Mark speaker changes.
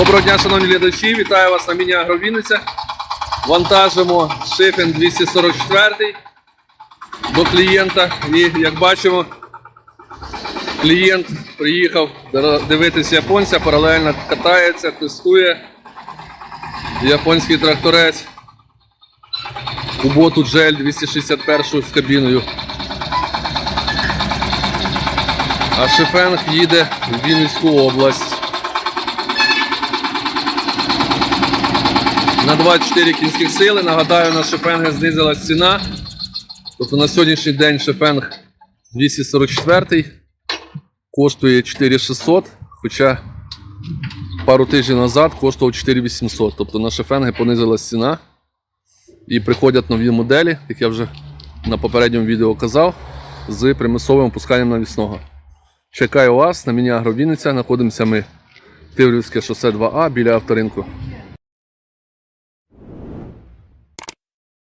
Speaker 1: Доброго дня, шановні глядачі, вітаю вас на міні Агровінниця. Вантажимо шифен 244 до клієнта. І як бачимо, клієнт приїхав дивитися японця, паралельно катається, тестує японський тракторець. Куботу Джель 261 з кабіною. А Шефенг їде в Вінницьку область. На 24 кінських сили. Нагадаю, на Шефенга знизилась ціна. Тобто на сьогоднішній день Шефенг 244 коштує 4600, хоча пару тижнів назад коштував 4800. Тобто на Шефенги понизилась ціна. І приходять нові моделі, як я вже на попередньому відео казав, з примусовим опусканням навісного. Чекаю вас на міні Агровінниця. Знаходимося ми Тиврівське шосе 2А біля авторинку.